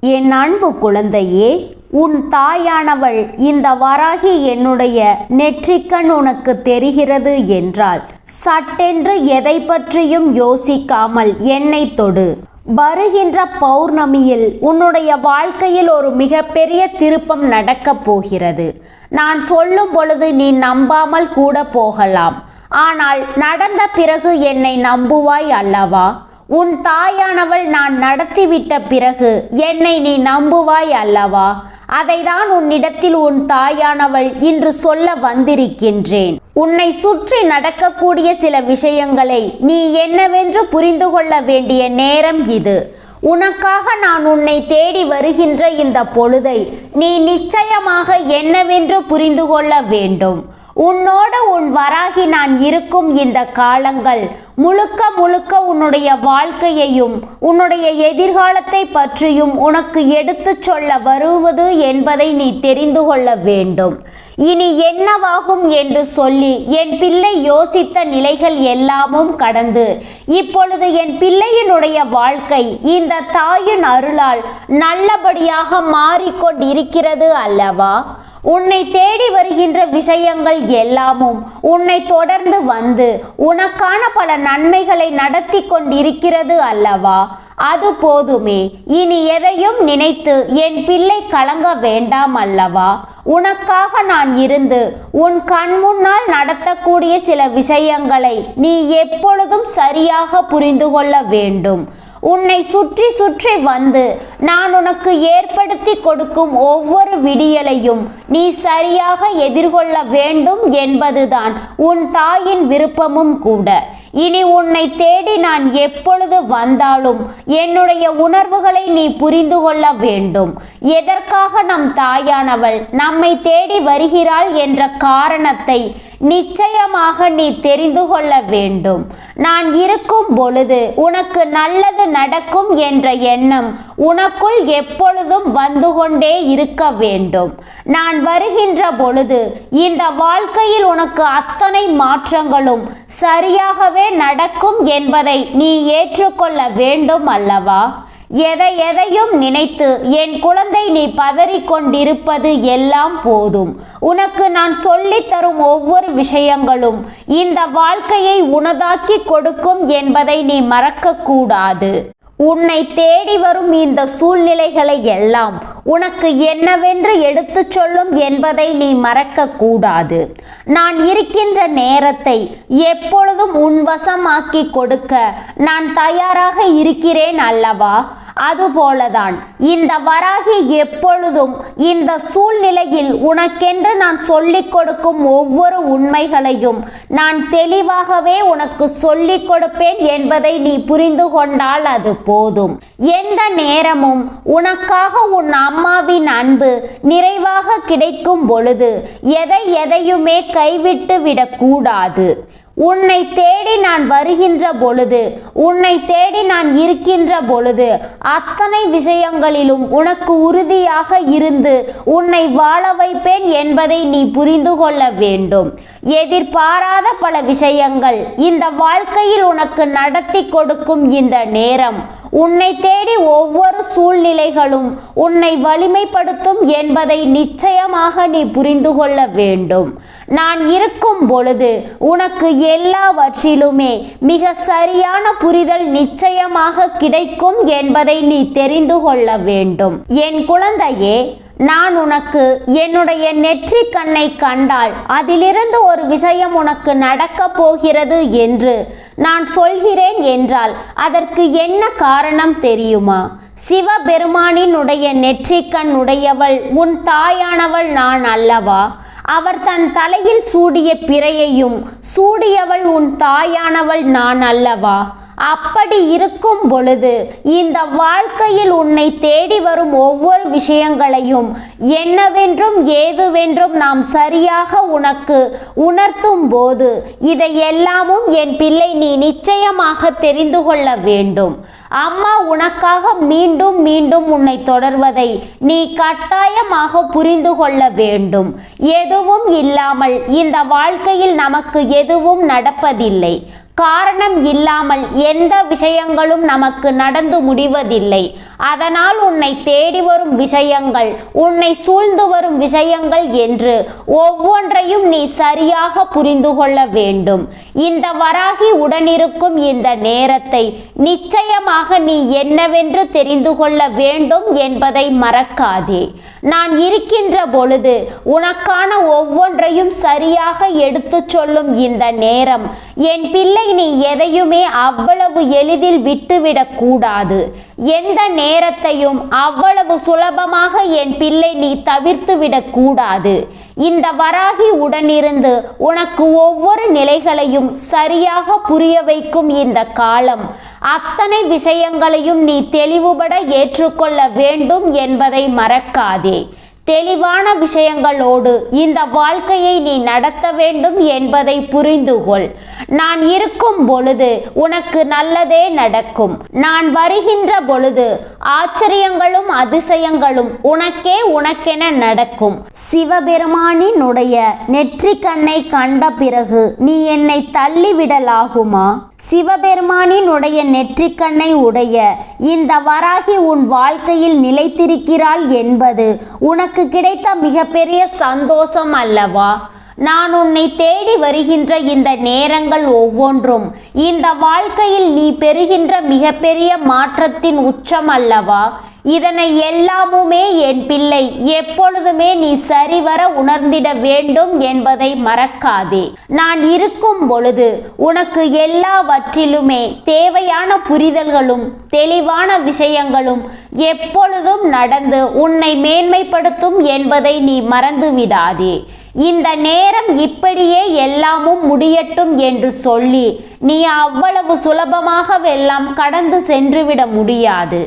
என் அன்பு குழந்தையே உன் தாயானவள் இந்த வராகி என்னுடைய நெற்றிக்கண் உனக்கு தெரிகிறது என்றால் சட்டென்று எதை பற்றியும் யோசிக்காமல் என்னை தொடு. வருகின்ற பௌர்ணமியில் உன்னுடைய வாழ்க்கையில் ஒரு மிகப்பெரிய திருப்பம் நடக்கப் போகிறது. நான் சொல்லும் பொழுது நீ நம்பாமல் கூட போகலாம். ஆனால் நடந்த பிறகு என்னை நம்புவாய் அல்லவா? உன் தாயானவள் நான் நடத்திவிட்ட பிறகு என்னை நீ நம்புவாய் அல்லவா? அதைதான் உன்னிடத்தில் உன் தாயானவள் இன்று சொல்ல வந்திருக்கின்றேன். உன்னை சுற்றி நடக்கக்கூடிய சில விஷயங்களை நீ என்னவென்று புரிந்து கொள்ள வேண்டிய நேரம் இது. உனக்காக நான் உன்னை தேடி வருகின்ற இந்த பொழுதை நீ நிச்சயமாக என்னவென்று புரிந்து கொள்ள வேண்டும். உன்னோட உன் வராகி நான் இருக்கும் இந்த காலங்கள் முழுக்க முழுக்க உன்னுடைய வாழ்க்கையையும் உன்னுடைய எதிர்காலத்தை பற்றியும் உனக்கு எடுத்துச் சொல்ல வருவது என்பதை நீ தெரிந்து கொள்ள வேண்டும். இனி என்னவாகும் என்று சொல்லி என் பிள்ளை யோசித்த நிலைகள் எல்லாமும் கடந்து. இப்பொழுது என் பிள்ளையினுடைய வாழ்க்கை இந்த தாயின் அருளால் நல்லபடியாக மாறிக்கொண்டிருக்கிறது அல்லவா? உன்னை தேடி வருகின்ற விஷயங்கள் எல்லாமும் உன்னை தொடர்ந்து வந்து உனக்கான பல நன்மைகளை நடத்தி கொண்டிருக்கிறது அல்லவா? அது போதுமே. இனி எதையும் நினைத்து என் பிள்ளை கலங்க வேண்டாம் அல்லவா? உனக்காக நான் இருந்து உன் கண் முன்னால் நடத்தக்கூடிய சில விஷயங்களை நீ எப்பொழுதும் சரியாக புரிந்து கொள்ள வேண்டும். உன்னை சுற்றி சுற்றி வந்து நான் உனக்கு ஏற்படுத்தி கொடுக்கும் ஒவ்வொரு விடியலையும் நீ சரியாக எதிர்கொள்ள வேண்டும் என்பதுதான் உன் தாயின் விருப்பமும் கூட. இனி உன்னை தேடி நான் எப்பொழுது வந்தாலும் என்னுடைய உணர்வுகளை நீ புரிந்து கொள்ள வேண்டும். எதற்காக நம் தாயானவள் நம்மை தேடி வருகிறாள் என்ற காரணத்தை நிச்சயமாக நீ தெரிந்து கொள்ள வேண்டும். நான் இருக்கும் பொழுது உனக்கு நல்லது நடக்கும் என்ற எண்ணம் உனக்குள் எப்பொழுதும் வந்து கொண்டே இருக்க வேண்டும். நான் வருகின்ற பொழுது இந்த வாழ்க்கையில் உனக்கு அத்தனை மாற்றங்களும் சரியாகவே நடக்கும் என்பதை நீ ஏற்றுக்கொள்ள வேண்டும் அல்லவா? எதை எதையும் நினைத்து என் குழந்தை நீ பதறிக்கொண்டிருப்பது எல்லாம் போதும். உனக்கு நான் சொல்லித் தரும் ஒவ்வொரு விஷயங்களும் இந்த வாழ்க்கையை உனதாக்கி கொடுக்கும் என்பதை நீ மறக்கக்கூடாது. உன்னை தேடி வரும் இந்த சூழ்நிலைகளை எல்லாம் உனக்கு என்னவென்று எடுத்துச் சொல்லும் என்பதை நீ மறக்க கூடாது. நான் இருக்கின்ற நேரத்தை எப்பொழுதும் உன்வசமாக்கி கொடுக்க நான் தயாராக இருக்கிறேன் அல்லவா? அதுபோலதான் இந்த வராகி எப்பொழுதும் இந்த சூழ்நிலையில் உனக்கென்று நான் சொல்லிக் கொடுக்கும் ஒவ்வொரு உண்மைகளையும் நான் தெளிவாகவே உனக்கு சொல்லிக் கொடுப்பேன் என்பதை நீ புரிந்து கொண்டால் அது போதும். எந்த நேரமும் உனக்காக உன் அம்மாவின் அன்பு நிறைவாக கிடைக்கும் பொழுது எதை எதையுமே கைவிட்டு விடக்கூடாது. உன்னை தேடி நான் வருகின்ற பொழுது உன்னை தேடி நான் இருக்கின்ற பொழுது அத்தனை விஷயங்களிலும் உனக்கு உறுதியாக இருந்து உன்னை வாழ வைப்பேன் என்பதை நீ புரிந்து கொள்ள வேண்டும். எதிர்பாராத பல விஷயங்கள் இந்த வாழ்க்கையில் உனக்கு நடத்தி கொடுக்கும் இந்த நேரம். உன்னை தேடி ஒவ்வொரு சூழ்நிலைகளும் உன்னை வலிமைப்படுத்தும் என்பதை நிச்சயமாக நீ புரிந்து கொள்ள வேண்டும். நான் இருக்கும் பொழுது உனக்கு எல்லாவற்றிலுமே மிக சரியான புரிதல் நிச்சயமாக கிடைக்கும் என்பதை நீ தெரிந்து கொள்ள வேண்டும். என் குழந்தையே நான் உனக்கு என்னுடைய நெற்றி கண்ணை கண்டால் அதிலிருந்து ஒரு விஷயம் உனக்கு நடக்கப் போகிறது என்று நான் சொல்கிறேன் என்றால் அதற்கு என்ன காரணம் தெரியுமா? சிவபெருமானினுடைய நெற்றிக்கண் உடையவள் உன் தாயானவள் நான் அல்லவா? அவர் தன் தலையில் சூடிய பிறையையும் சூடியவள் உன் தாயானவள் நான் அல்லவா? அப்படி இருக்கும் பொழுது இந்த வாழ்க்கையில் உன்னை தேடி வரும் ஒவ்வொரு விஷயங்களையும் என்னவென்றும் ஏதுவென்றும் நாம் சரியாக உனக்கு உணர்த்தும் போது இதை எல்லாமும் என் பிள்ளை நீ நிச்சயமாக தெரிந்து கொள்ள வேண்டும். அம்மா உனக்காக மீண்டும் மீண்டும் உன்னை தொடர்வதை நீ கட்டாயமாக புரிந்து கொள்ள வேண்டும். எதுவும் இல்லாமல் இந்த வாழ்க்கையில் நமக்கு எதுவும் நடப்பதில்லை. காரணம் இல்லாமல் எந்த விஷயங்களும் நமக்கு நடந்து முடிவதில்லை. அதனால் உன்னை தேடி வரும் விஷயங்கள் உன்னை சூழ்ந்து வரும் விஷயங்கள் என்று ஒவ்வொன்றையும் நீ சரியாக புரிந்து கொள்ள வேண்டும். இந்த வராகி உடனிருக்கும் இந்த நேரத்தை நிச்சயமாக நீ என்னவென்று தெரிந்து கொள்ள வேண்டும் என்பதை மறக்காதே. நான் இருக்கின்ற பொழுது உனக்கான ஒவ்வொன்றையும் சரியாக எடுத்துச் சொல்லும் இந்த நேரம் என் பிள்ளை நீ எதையுமே அவ்வளவு எளிதில் விட்டுவிடக்கூடாது எந்த எந்த நேரத்தையும் அவ்வளவு சுலபமாக என் பிள்ளை நீ தவிர்த்து கூடாது. இந்த வராகி உடனிருந்து உனக்கு ஒவ்வொரு நிலைகளையும் சரியாக புரிய வைக்கும் இந்த காலம். அத்தனை விஷயங்களையும் நீ தெளிவுபட ஏற்றுக்கொள்ள வேண்டும் என்பதை மறக்காதே. தெளிவான விஷயங்களோடு இந்த வாழ்க்கையை நீ நடத்த வேண்டும் என்பதை புரிந்து கொள். நான் இருக்கும் பொழுது உனக்கு நல்லதே நடக்கும். நான் வருகின்ற பொழுது ஆச்சரியங்களும் அதிசயங்களும் உனக்கே உனக்கென நடக்கும். சிவபெருமானினுடைய நெற்றிக்கண்ணை கண்ட பிறகு நீ என்னை தள்ளிவிடலாகுமா? சிவபெருமானினுடைய நெற்றிக்கண்ணை உடைய இந்த வராகி உன் வாழ்க்கையில் நிலைத்திருக்கிறாள் என்பது உனக்கு கிடைத்த மிகப்பெரிய சந்தோஷம் அல்லவா? நான் உன்னை தேடி வருகின்ற இந்த நேரங்கள் ஒவ்வொன்றும் இந்த வாழ்க்கையில் நீ பெறுகின்ற மிகப்பெரிய மாற்றத்தின் உச்சம் அல்லவா? இதனை எல்லாமுமே என் பிள்ளை. எப்பொழுதுமே நீ சரிவர உணர்ந்திட வேண்டும் என்பதை மறக்காதே. நான் இருக்கும் பொழுது உனக்கு எல்லாவற்றிலுமே தேவையான புரிதல்களும் தெளிவான விஷயங்களும் எப்பொழுதும் நடந்து உன்னை மேன்மைப்படுத்தும் என்பதை நீ மறந்து விடாதே இந்த நேரம் இப்படியே எல்லாமும் முடியட்டும் என்று சொல்லி நீ அவ்வளவு சுலபமாகவெல்லாம் கடந்து சென்றுவிட முடியாது.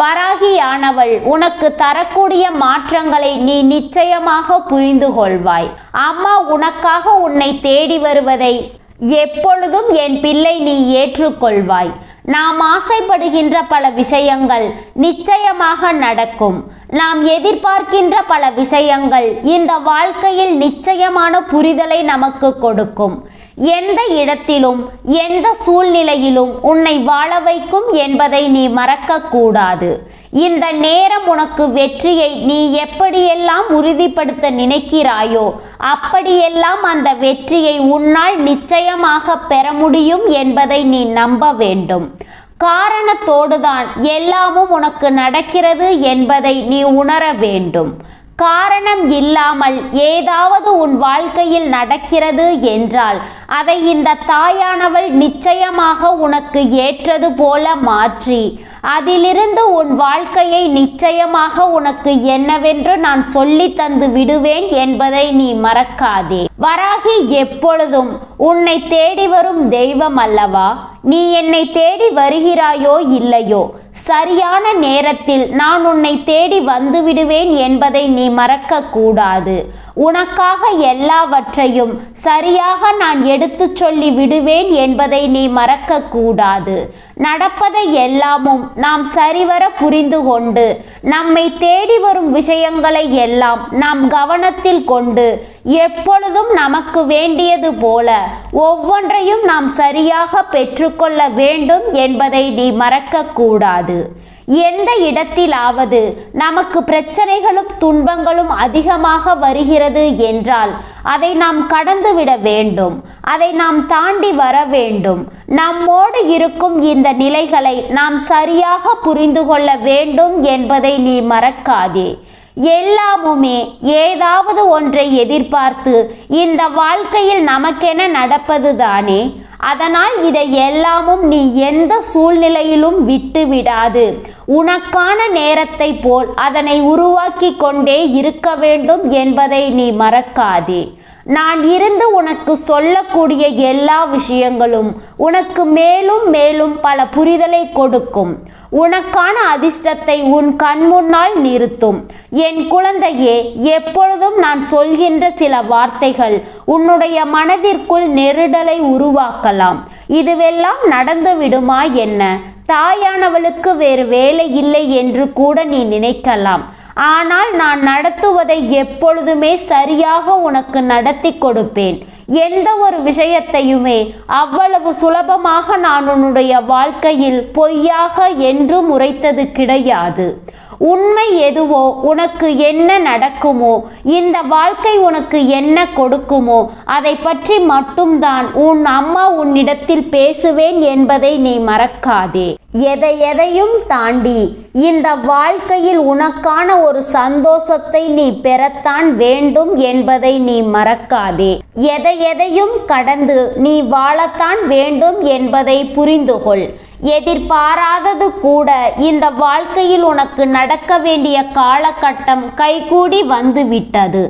வராகியானவள் உனக்கு தரக்கூடிய மாற்றங்களை நீ நிச்சயமாக புரிந்து கொள்வாய். அம்மா உனக்காக உன்னை தேடி வருவதை எப்பொழுதும் என் பிள்ளை நீ ஏற்றுக்கொள்வாய். நாம் ஆசைப்படுகின்ற பல விஷயங்கள் நிச்சயமாக நடக்கும். நாம் எதிர்பார்க்கின்ற பல விஷயங்கள் இந்த வாழ்க்கையில் நிச்சயமான புரிதலை நமக்கு கொடுக்கும். எந்த இடத்திலும் எந்த சூழ்நிலையிலும் உன்னை வாழ வைக்கும் என்பதை நீ மறக்கக்கூடாது. இந்த நேரம் உனக்கு வெற்றியை நீ எப்படியெல்லாம் உறுதிப்படுத்த நினைக்கிறாயோ அப்படியெல்லாம் அந்த வெற்றியை உன்னால் நிச்சயமாக பெற முடியும் என்பதை நீ நம்ப வேண்டும். காரணத்தோடுதான் எல்லாமும் உனக்கு நடக்கிறது என்பதை நீ உணர வேண்டும். காரணம் இல்லாமல் ஏதாவது உன் வாழ்க்கையில் நடக்கிறது என்றால் அதை இந்த தாயானவள் நிச்சயமாக உனக்கு ஏற்றது போல மாற்றி அதிலிருந்து உன் வாழ்க்கையை நிச்சயமாக உனக்கு என்னவென்று நான் சொல்லி தந்து விடுவேன் என்பதை நீ மறக்காதே. வராகி எப்பொழுதும் உன்னை தேடி வரும் தெய்வம் அல்லவா? நீ என்னை தேடி வருகிறாயோ இல்லையோ? சரியான நேரத்தில் நான் உன்னை தேடி வந்துவிடுவேன் என்பதை நீ மறக்க கூடாது உனக்காக எல்லாவற்றையும் சரியாக நான் எடுத்துச் சொல்லி விடுவேன் என்பதை நீ மறக்க கூடாது நடப்பதை எல்லாமும் நாம் சரிவர புரிந்து கொண்டு நம்மை தேடி வரும் விஷயங்களை எல்லாம் நாம் கவனத்தில் கொண்டு எப்பொழுதும் நமக்கு வேண்டியது போல ஒவ்வொன்றையும் நாம் சரியாக பெற்றுக்கொள்ள வேண்டும் என்பதை நீ மறக்கக்கூடாது. எந்த இடத்திலாவது நமக்கு பிரச்சனைகளும் துன்பங்களும் அதிகமாக வருகிறது என்றால் அதை நாம் கடந்துவிட வேண்டும். அதை நாம் தாண்டி வர வேண்டும். நம்மோடு இருக்கும் இந்த நிலைகளை நாம் சரியாக புரிந்து கொள்ள வேண்டும் என்பதை நீ மறக்காதே. எல்லாமுமே ஏதாவது ஒன்றை எதிர்பார்த்து இந்த வாழ்க்கையில் நமக்கென நடப்பது தானே அதனால் இதை எல்லாமும் நீ எந்த சூழ்நிலையிலும் விட்டு விடாது உனக்கான நேரத்தை போல் அதனை உருவாக்கி கொண்டே இருக்க வேண்டும் என்பதை நீ மறக்காதே. நான் இருந்து உனக்கு சொல்லக்கூடிய எல்லா விஷயங்களும் உனக்கு மேலும் மேலும் பல புரிதலை கொடுக்கும். உனக்கான அதிர்ஷ்டத்தை உன் கண் முன்னால் நிறுத்தும். என் குழந்தையே எப்பொழுதும் நான் சொல்கின்ற சில வார்த்தைகள் உன்னுடைய மனதிற்குள் நெருடலை உருவாக்கலாம். இதுவெல்லாம் நடந்து விடுமா என்ன? தாயானவளுக்கு வேறு வேலை இல்லை என்று கூட நீ நினைக்கலாம். ஆனால் நான் நடத்துவதை எப்பொழுதுமே சரியாக உனக்கு நடத்தி கொடுப்பேன். எந்த ஒரு விஷயத்தையுமே அவ்வளவு சுலபமாக நான் உன்னுடைய வாழ்க்கையில் பொய்யாக என்றும் உரைத்தது கிடையாது. உண்மை எதுவோ உனக்கு என்ன நடக்குமோ இந்த வாழ்க்கை உனக்கு என்ன கொடுக்குமோ அதை பற்றி மட்டும்தான் உன் அம்மா உன்னிடத்தில் பேசுவேன் என்பதை நீ மறக்காதே. எதை எதையும் தாண்டி இந்த வாழ்க்கையில் உனக்கான ஒரு சந்தோஷத்தை நீ பெறத்தான் வேண்டும் என்பதை நீ மறக்காதே. எதை எதையும் கடந்து நீ வாழத்தான் வேண்டும் என்பதை புரிந்துகொள். எதிர்பாராதது கூட இந்த வாழ்க்கையில் உனக்கு நடக்க வேண்டிய காலகட்டம் கைகூடி வந்துவிட்டது.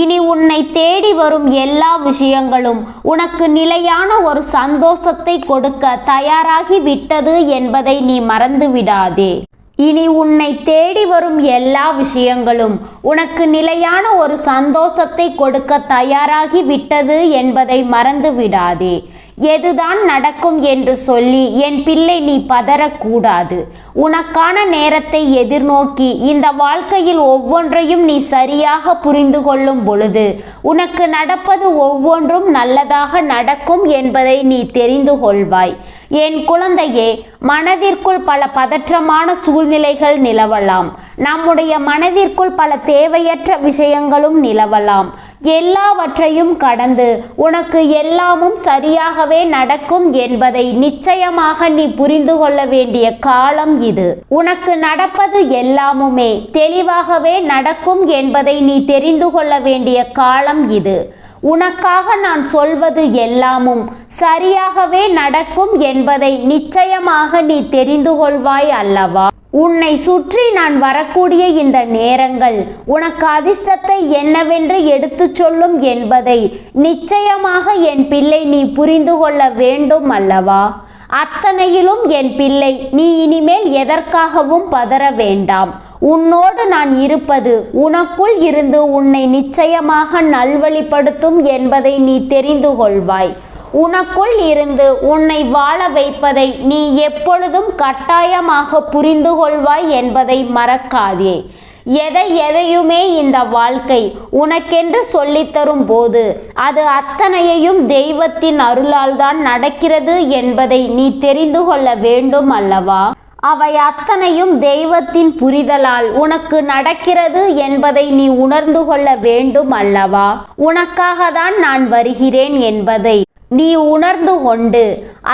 இனி உன்னை தேடி வரும் எல்லா விஷயங்களும் உனக்கு நிலையான ஒரு சந்தோஷத்தை கொடுக்க தயாராகி விட்டது என்பதை நீ மறந்துவிடாதே. இனி உன்னை தேடி வரும் எல்லா விஷயங்களும் உனக்கு நிலையான ஒரு சந்தோஷத்தை கொடுக்க தயாராகி விட்டது என்பதை மறந்து விடாதே எதுதான் நடக்கும் என்று சொல்லி என் பிள்ளை நீ பதறக்கூடாது. உனக்கான நேரத்தை எதிர்நோக்கி இந்த வாழ்க்கையில் ஒவ்வொன்றையும் நீ சரியாக புரிந்து கொள்ளும் பொழுது உனக்கு நடப்பது ஒவ்வொன்றும் நல்லதாக நடக்கும் என்பதை நீ தெரிந்து கொள்வாய். என் குழந்தையே மனதிற்குள் பல பதற்றமான சூழ்நிலைகள் நிலவலாம். நம்முடைய மனதிற்குள் பல தேவையற்ற விஷயங்களும் நிலவலாம். எல்லாவற்றையும் கடந்து உனக்கு எல்லாமும் சரியாகவே நடக்கும் என்பதை நிச்சயமாக நீ புரிந்து கொள்ள வேண்டிய காலம் இது. உனக்கு நடப்பது எல்லாமுமே தெளிவாகவே நடக்கும் என்பதை நீ தெரிந்து கொள்ள வேண்டிய காலம் இது. உனக்காக நான் சொல்வது எல்லாமும் சரியாகவே நடக்கும் என்பதை நிச்சயமாக நீ தெரிந்து கொள்வாய் அல்லவா? உன்னை சுற்றி நான் வரக்கூடிய இந்த நேரங்கள் உனக்கு அதிர்ஷ்டத்தை என்னவென்று எடுத்துச் சொல்லும் என்பதை நிச்சயமாக என் பிள்ளை நீ புரிந்து கொள்ள வேண்டும் அல்லவா? அத்தனையிலும் என் பிள்ளை நீ இனிமேல் எதற்காகவும் பதற வேண்டாம். உன்னோடு நான் இருப்பது உனக்குள் இருந்து உன்னை நிச்சயமாக நல்வழிப்படுத்தும் என்பதை நீ தெரிந்து கொள்வாய். உனக்குள் இருந்து உன்னை வாழ வைப்பதை நீ எப்பொழுதும் கட்டாயமாக புரிந்து கொள்வாய் என்பதை மறக்காதே. எதை எதையுமே இந்த வாழ்க்கை உனக்கென்று சொல்லித்தரும் போது அது அத்தனையையும் தெய்வத்தின் அருளால் தான் நடக்கிறது என்பதை நீ தெரிந்து கொள்ள வேண்டும் அல்லவா? அவை அத்தனையும் தெய்வத்தின் புரிதலால் உனக்கு நடக்கிறது என்பதை நீ உணர்ந்து கொள்ள வேண்டும் அல்லவா? உனக்காக தான் நான் வருகிறேன் என்பதை நீ உணர்ந்து கொண்டு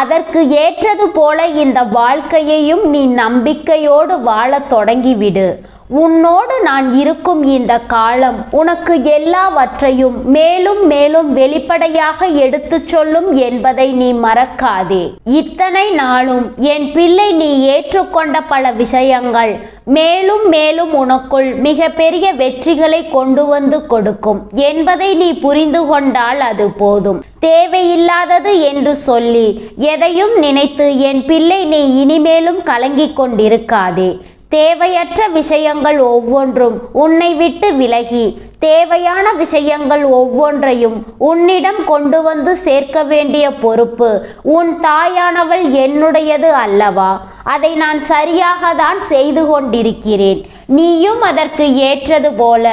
அதற்கு ஏற்றது போல இந்த வாழ்க்கையையும் நீ நம்பிக்கையோடு வாழத் தொடங்கிவிடு. உன்னோடு நான் இருக்கும் இந்த காலம் உனக்கு எல்லாவற்றையும் மேலும் மேலும் வெளிப்படையாக எடுத்துச் சொல்லும் என்பதை நீ மறக்காதே. இத்தனை நாளும் என் பிள்ளை நீ ஏற்றுக்கொண்ட பல விஷயங்கள் மேலும் மேலும் உனக்குள் மிக பெரிய வெற்றிகளை கொண்டு வந்து கொடுக்கும் என்பதை நீ புரிந்து கொண்டால் அது போதும். தேவையில்லாதது என்று சொல்லி எதையும் நினைத்து என் பிள்ளை நீ இனிமேலும் கலங்கிக் கொண்டிருக்காதே. தேவையற்ற விஷயங்கள் ஒவ்வொன்றும் உன்னை விட்டு விலகி தேவையான விஷயங்கள் ஒவ்வொன்றையும் உன்னிடம் கொண்டு வந்து சேர்க்க வேண்டிய பொறுப்பு உன் தாயானவள் என்னுடையது அல்லவா? அதை நான் சரியாக தான் செய்து கொண்டிருக்கிறேன். நீயும் அதற்கு ஏற்றது போல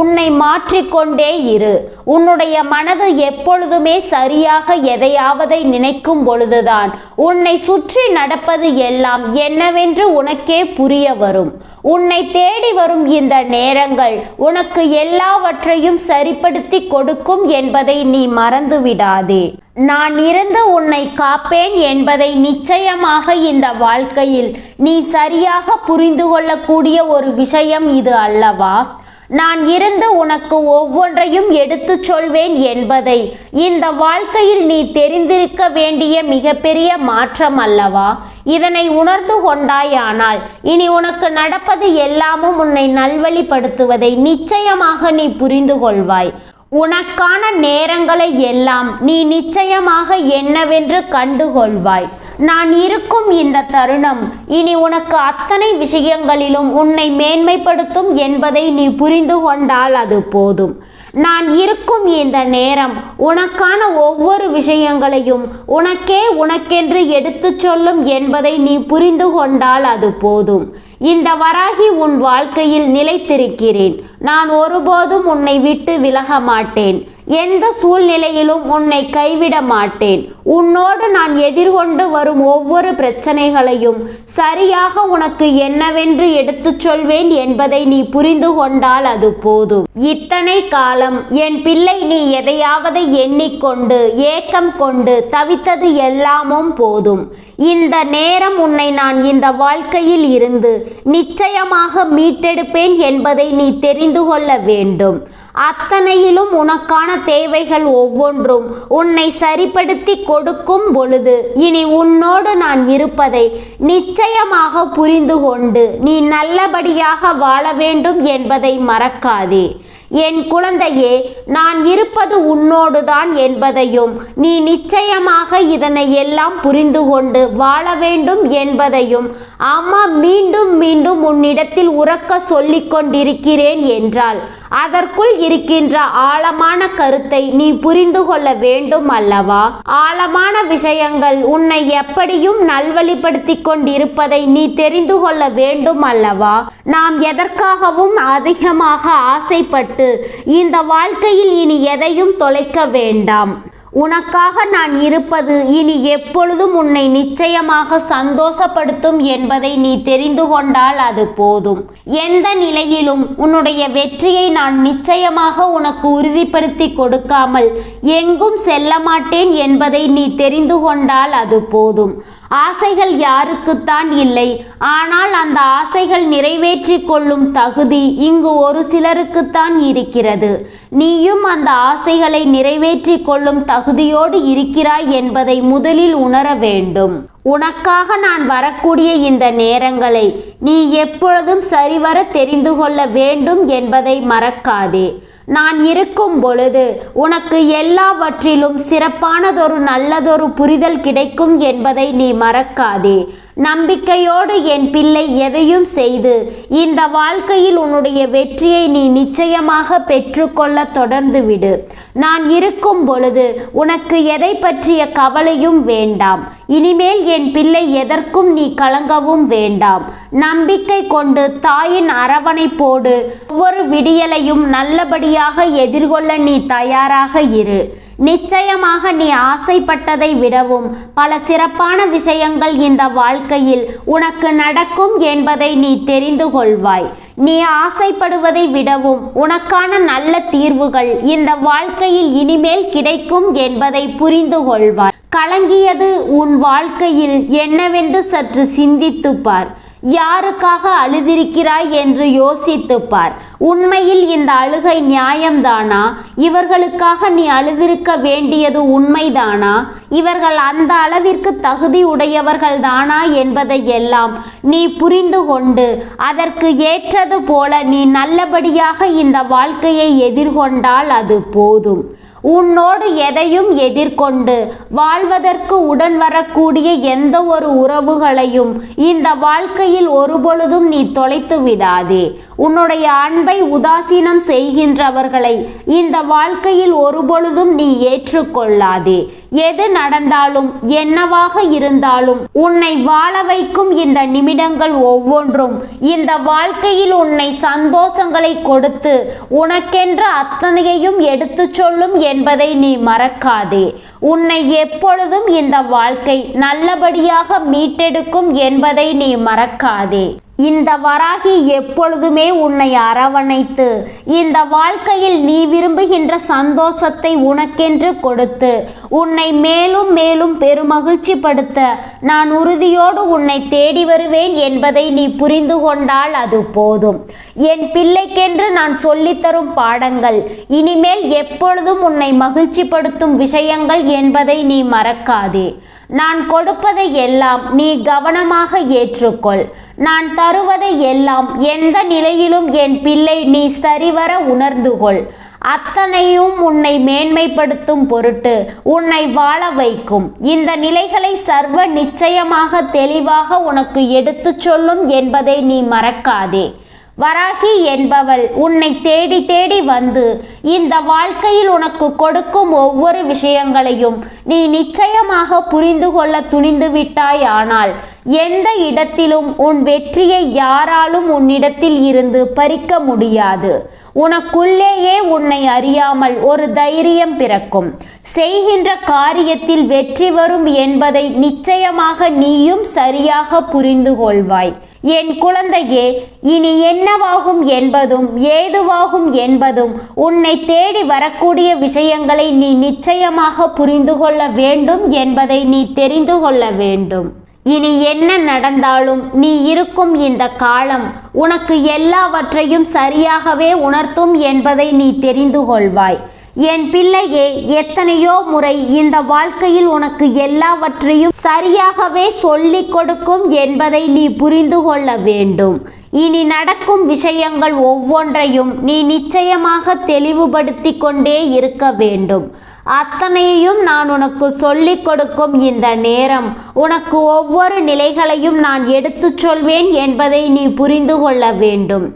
உன்னை மாற்றிக்கொண்டே இரு. உன்னுடைய மனது எப்பொழுதுமே சரியாக எதையாவதை நினைக்கும் பொழுதுதான் உன்னை சுற்றி நடப்பது எல்லாம் என்னவென்று உனக்கே புரிய வரும். உன்னை தேடி வரும் இந்த நேரங்கள் உனக்கு எல்லாவற்றையும் சரிப்படுத்தி கொடுக்கும் என்பதை நீ மறந்துவிடாதே. நான் இருந்து உன்னை காப்பேன் என்பதை நிச்சயமாக இந்த வாழ்க்கையில் நீ சரியாக புரிந்து கொள்ளக்கூடிய ஒரு விஷயம் இது அல்லவா? நான் இருந்து உனக்கு ஒவ்வொன்றையும் எடுத்துச் சொல்வேன் என்பதை. இந்த வாழ்க்கையில் நீ தெரிந்திருக்க வேண்டிய மிகப்பெரிய மாற்றம் அல்லவா? இதனை உணர்ந்து கொண்டாயானால் இனி உனக்கு நடப்பது எல்லாமும் உன்னை நல்வழிப்படுத்துவதை நிச்சயமாக நீ புரிந்து கொள்வாய். உனக்கான நேரங்களை எல்லாம் நீ நிச்சயமாக என்னவென்று கண்டுகொள்வாய். நான் இருக்கும் இந்த தருணம். இனி உனக்கு அத்தனை விஷயங்களிலும் உன்னை மேன்மைப்படுத்தும் என்பதை நீ புரிந்து கொண்டால் அது போதும். நான் இருக்கும் இந்த நேரம் உனக்கான ஒவ்வொரு விஷயங்களையும் உனக்கே உனக்கென்று எடுத்துச் சொல்லும் என்பதை நீ புரிந்து கொண்டால் அது போதும். இந்த வராகி உன் வாழ்க்கையில் நிலைத்திருக்கிறேன். நான் ஒருபோதும் உன்னை விட்டு விலக மாட்டேன் எந்த சூழ்நிலையிலும் உன்னை கைவிட மாட்டேன். உன்னோடு நான் எதிர்கொண்டு வரும் ஒவ்வொரு பிரச்சனைகளையும் சரியாக உனக்கு என்னவென்று எடுத்துச் சொல்வேன் என்பதை நீ புரிந்து கொண்டால் அது போதும். இத்தனை காலம் என் பிள்ளை நீ எதையாவது எண்ணிக்கொண்டு ஏக்கம் கொண்டு தவித்தது எல்லாமும் போதும். இந்த நேரம் உன்னை நான் இந்த வாழ்க்கையில் இருந்து நிச்சயமாக மீட்டெடுப்பேன் என்பதை நீ தெரிந்து கொள்ள வேண்டும். அத்தனையிலும் உனக்கான தேவைகள் ஒவ்வொன்றும் உன்னை சரிப்படுத்தி கொடுக்கும் பொழுது இனி உன்னோடு நான் இருப்பதை நிச்சயமாக புரிந்து கொண்டு நீ நல்லபடியாக வாழ வேண்டும் என்பதை மறக்காதே. என் குழந்தையே நான் இருப்பது உன்னோடுதான் என்பதையும் நீ நிச்சயமாக இதனை எல்லாம் புரிந்து கொண்டு வாழ வேண்டும் என்பதையும் அம்மா மீண்டும் மீண்டும் உன்னிடத்தில் உறக்க சொல்லிக் கொண்டிருக்கிறேன் என்றால் அதற்குள் இருக்கின்ற ஆழமான கருத்தை நீ புரிந்து கொள்ள வேண்டும் அல்லவா? ஆழமான விஷயங்கள் உன்னை எப்படியும் நல்வழிப்படுத்தி கொண்டிருப்பதை நீ தெரிந்து கொள்ள வேண்டும் அல்லவா? நாம் எதற்காகவும் அதிகமாக ஆசைப்பட்டு இந்த வாழ்க்கையில் இனி எதையும் தொலைக்க வேண்டாம். உனக்காக நான் இருப்பது இனி எப்பொழுதும் உன்னை நிச்சயமாக சந்தோஷப்படுத்தும் என்பதை நீ தெரிந்து கொண்டால் அது போதும். எந்த நிலையிலும் உன்னுடைய வெற்றியை நான் நிச்சயமாக உனக்கு உறுதிப்படுத்தி கொடுக்காமல் எங்கும் செல்ல மாட்டேன் என்பதை நீ தெரிந்து கொண்டால் அது போதும். ஆசைகள் யாருக்குத்தான் இல்லை. ஆனால் அந்த ஆசைகள் நிறைவேற்றி கொள்ளும் தகுதி இங்கு ஒரு சிலருக்குத்தான் இருக்கிறது. நீயும் அந்த ஆசைகளை நிறைவேற்றி கொள்ளும் தகுதியோடு இருக்கிறாய் என்பதை முதலில் உணர வேண்டும். உனக்காக நான் வரக்கூடிய இந்த நேரங்களை நீ எப்பொழுதும் சரிவர தெரிந்து கொள்ள வேண்டும் என்பதை மறக்காதே. நான் இருக்கும் பொழுது உனக்கு எல்லாவற்றிலும் சிறப்பானதொரு நல்லதொரு புரிதல் கிடைக்கும் என்பதை நீ மறக்காதே. நம்பிக்கையோடு என் பிள்ளை எதையும் செய்து இந்த வாழ்க்கையில் உன்னுடைய வெற்றியை நீ நிச்சயமாக பெற்றுக்கொள்ள தொடர்ந்து விடு. நான் இருக்கும் பொழுது உனக்கு எதை பற்றிய கவலையும் வேண்டாம். இனிமேல் என் பிள்ளை எதற்கும் நீ கலங்கவும் வேண்டாம். நம்பிக்கை கொண்டு தாயின் அரவணைப்போடு ஒவ்வொரு விடியலையும் நல்லபடியாக எதிர்கொள்ள நீ தயாராக இரு. நிச்சயமாக நீ ஆசைப்பட்டதை விடவும் பல சிறப்பான விஷயங்கள் இந்த வாழ்க்கையில் உனக்கு நடக்கும் என்பதை நீ தெரிந்து கொள்வாய். நீ ஆசைப்படுவதை விடவும் உனக்கான நல்ல தீர்வுகள் இந்த வாழ்க்கையில் இனிமேல் கிடைக்கும் என்பதை புரிந்து கொள்வாய். கலங்கியது உன் வாழ்க்கையில் என்னவென்று சற்று சிந்தித்துப்பார் பார். யாருக்காக அழுதிருக்கிறாய் என்று யோசித்துப் பார் உண்மையில் இந்த அழுகை நியாயம்தானா? இவர்களுக்காக நீ அழுதிருக்க வேண்டியது உண்மைதானா? இவர்கள் அந்த அளவிற்கு தகுதி உடையவர்கள் தானா என்பதை எல்லாம் நீ புரிந்து கொண்டு அதற்கு ஏற்றது போல நீ நல்லபடியாக இந்த வாழ்க்கையை எதிர்கொண்டால் அது போதும். உன்னோடு எதையும் எதிர்கொண்டு வாழ்வதற்கு உடன் வரக்கூடிய எந்த ஒரு உறவுகளையும் இந்த வாழ்க்கையில் ஒருபொழுதும் நீ தொலைத்து விடாதே. உன்னுடைய அன்பை உதாசீனம் செய்கின்றவர்களை இந்த வாழ்க்கையில் ஒருபொழுதும் நீ ஏற்றுக்கொள்ளாதே. எது நடந்தாலும் என்னவாக இருந்தாலும் உன்னை வாழ வைக்கும் இந்த நிமிடங்கள் ஒவ்வொன்றும். இந்த வாழ்க்கையில் உன்னை சந்தோஷங்களை கொடுத்து உனக்கென்று அத்தனையையும் எடுத்துச் சொல்லும் என்பதை நீ மறக்காதே. உன்னை எப்பொழுதும் இந்த வாழ்க்கை நல்லபடியாக மீட்டெடுக்கும் என்பதை நீ மறக்காதே. இந்த வராகி எப்பொழுதுமே உன்னை அரவணைத்து இந்த வாழ்க்கையில் நீ விரும்புகின்ற சந்தோஷத்தை உனக்கென்று கொடுத்து உன்னை மேலும் மேலும் பெருமகிழ்ச்சிப்படுத்த நான் உறுதியோடு உன்னை தேடி வருவேன் என்பதை நீ புரிந்து கொண்டால் அது போதும். என் பிள்ளைக்கென்று நான் சொல்லித்தரும் பாடங்கள் இனிமேல் எப்பொழுதும் உன்னை மகிழ்ச்சிப்படுத்தும் விஷயங்கள் என்பதை நீ மறக்காதே. நான் கொடுப்பதை எல்லாம் நீ கவனமாக ஏற்றுக்கொள். நான் தருவதை எல்லாம் எந்த நிலையிலும் என் பிள்ளை நீ சரிவர உணர்ந்து கொள் அத்தனையும் உன்னை மேன்மைப்படுத்தும் பொருட்டு உன்னை வாழ வைக்கும். இந்த நிலைகளை சர்வ நிச்சயமாக தெளிவாக உனக்கு எடுத்துச் சொல்லும் என்பதை நீ மறக்காதே. வராகி என்பவள் உன்னை தேடி தேடி வந்து இந்த வாழ்க்கையில் உனக்கு கொடுக்கும் ஒவ்வொரு விஷயங்களையும் நீ நிச்சயமாக புரிந்து கொள்ள துணிந்து விட்டாய் ஆனால் எந்த இடத்திலும் உன் வெற்றியை யாராலும் உன்னிடத்தில் இருந்து பறிக்க முடியாது. உனக்குள்ளேயே உன்னை அறியாமல் ஒரு தைரியம் பிறக்கும். செய்கின்ற காரியத்தில் வெற்றி வரும் என்பதை நிச்சயமாக நீயும் சரியாக புரிந்து கொள்வாய். என் குழந்தையே இனி என்னவாகும் என்பதும் ஏதுவாகும் என்பதும் உன்னை தேடி வரக்கூடிய விஷயங்களை நீ நிச்சயமாக புரிந்து கொள்ள வேண்டும் என்பதை நீ தெரிந்து கொள்ள வேண்டும். இனி என்ன நடந்தாலும் நீ இருக்கும் இந்த காலம் உனக்கு எல்லாவற்றையும் சரியாகவே உணர்த்தும் என்பதை நீ தெரிந்து கொள்வாய். என் பிள்ளையே எத்தனையோ முறை இந்த வாழ்க்கையில் உனக்கு எல்லாவற்றையும் சரியாகவே சொல்லிக் கொடுக்கும் என்பதை நீ புரிந்து கொள்ள வேண்டும். இனி நடக்கும் விஷயங்கள் ஒவ்வொன்றையும் நீ நிச்சயமாக தெளிவுபடுத்தி கொண்டே இருக்க வேண்டும். அத்தனையையும் நான் உனக்கு சொல்லிக் கொடுக்கும் இந்த நேரம் உனக்கு ஒவ்வொரு நிலைகளையும் நான் எடுத்துச் சொல்வேன் என்பதை நீ புரிந்து கொள்ள வேண்டும்.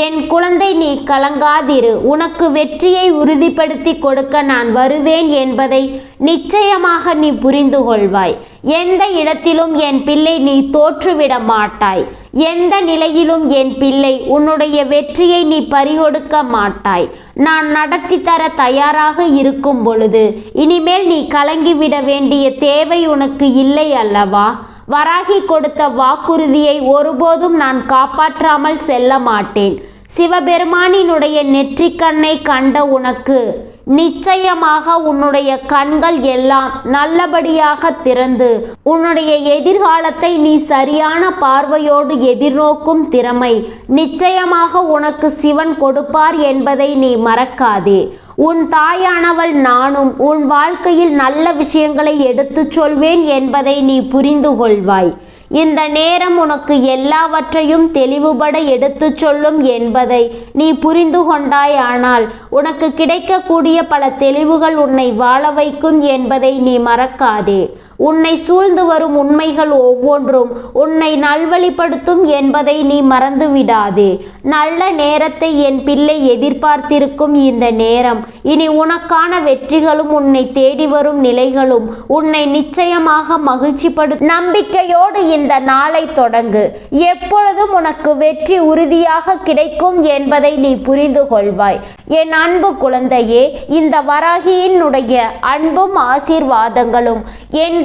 என் குழந்தை நீ கலங்காதிரு. உனக்கு வெற்றியை உறுதிப்படுத்தி கொடுக்க நான் வருவேன் என்பதை நிச்சயமாக நீ புரிந்து கொள்வாய். எந்த இடத்திலும் என் பிள்ளை நீ தோற்றுவிட மாட்டாய். எந்த நிலையிலும் என் பிள்ளை உன்னுடைய வெற்றியை நீ பறிகொடுக்க மாட்டாய். நான் நடத்தி தர தயாராக இருக்கும் பொழுது இனிமேல் நீ கலங்கிவிட வேண்டிய தேவை உனக்கு இல்லை அல்லவா? வராகி கொடுத்த வாக்குறுதியை ஒருபோதும் நான் காப்பாற்றாமல் செல்ல மாட்டேன். சிவபெருமானினுடைய நெற்றிக்கண்ணை கண்ட உனக்கு நிச்சயமாக உன்னுடைய கண்கள் எல்லாம் நல்லபடியாக திறந்து உன்னுடைய எதிர்காலத்தை நீ சரியான பார்வையோடு எதிர்நோக்கும் திறமை நிச்சயமாக உனக்கு சிவன் கொடுப்பார் என்பதை நீ மறக்காதே. உன் தாயானவள் நானும் உன் வாழ்க்கையில் நல்ல விஷயங்களை எடுத்துச் சொல்வேன் என்பதை நீ புரிந்து கொள்வாய் இந்த நேரம் உனக்கு எல்லாவற்றையும் தெளிவுபட எடுத்துச் சொல்லும் என்பதை நீ புரிந்து கொண்டாயானால் உனக்கு கிடைக்கக்கூடிய பல தெளிவுகள் உன்னை வாழ வைக்கும் என்பதை நீ மறக்காதே. உன்னை சூழ்ந்து வரும் உண்மைகள் ஒவ்வொன்றும் உன்னை நல்வழிப்படுத்தும் என்பதை நீ மறந்து விடாதே நல்ல நேரத்தை என் பிள்ளை எதிர்பார்த்திருக்கும் இந்த நேரம். இனி உனக்கான வெற்றிகளும் உன்னை தேடி வரும் நிலைகளும் உன்னை நிச்சயமாக மகிழ்ச்சிப்படு நம்பிக்கையோடு இந்த நாளை தொடங்கு. எப்பொழுதும் உனக்கு வெற்றி உறுதியாக கிடைக்கும் என்பதை நீ புரிந்து கொள்வாய். என் அன்பு குழந்தையே இந்த வராகியினுடைய அன்பும் ஆசீர்வாதங்களும்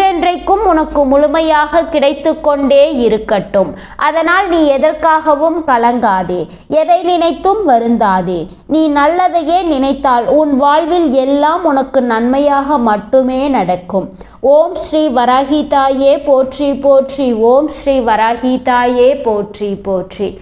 என்றென்றைக்கும் உனக்கு முழுமையாக கிடைத்து கொண்டே இருக்கட்டும். அதனால் நீ எதற்காகவும் கலங்காதே எதை நினைத்தும் வருந்தாதே. நீ நல்லதையே நினைத்தால் உன் வாழ்வில் எல்லாம் உனக்கு நன்மையாக மட்டுமே நடக்கும். ஓம் ஸ்ரீ வராகி தாயே போற்றி போற்றி. ஓம் ஸ்ரீ வராகி தாயே போற்றி போற்றி.